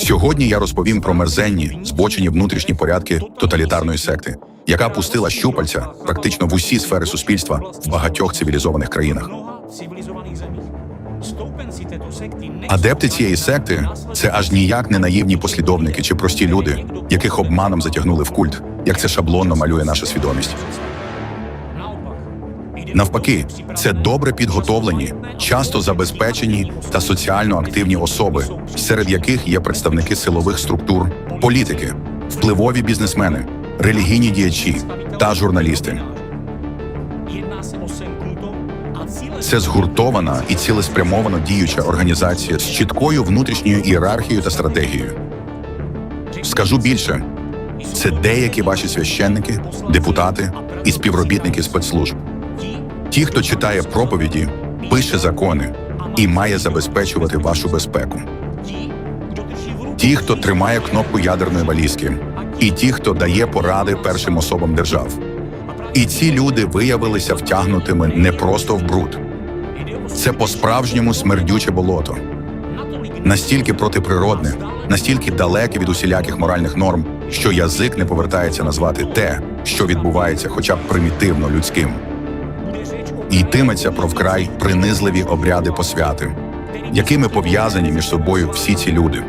Сьогодні я розповім про мерзенні, збочені внутрішні порядки тоталітарної секти, яка пустила щупальця практично в усі сфери суспільства в багатьох цивілізованих країнах. Адепти цієї секти це аж ніяк не наївні послідовники чи прості люди, яких обманом затягнули в культ, як це шаблонно малює наша свідомість. Навпаки, це добре підготовлені, часто забезпечені та соціально активні особи, серед яких є представники силових структур, політики, впливові бізнесмени, релігійні діячі та журналісти. Це згуртована і цілеспрямовано діюча організація з чіткою внутрішньою ієрархією та стратегією. Скажу більше, це деякі ваші священники, депутати і співробітники спецслужб. Ті, хто читає проповіді, пише закони і має забезпечувати вашу безпеку. Ті, хто тримає кнопку ядерної валізки, і ті, хто дає поради першим особам держав. І ці люди виявилися втягнутими не просто в бруд. Це по-справжньому смердюче болото, настільки протиприродне, настільки далеке від усіляких моральних норм, що язик не повертається назвати те, що відбувається, хоча б примітивно людським. І йтиметься про вкрай принизливі обряди посвяти, якими пов'язані між собою всі ці люди.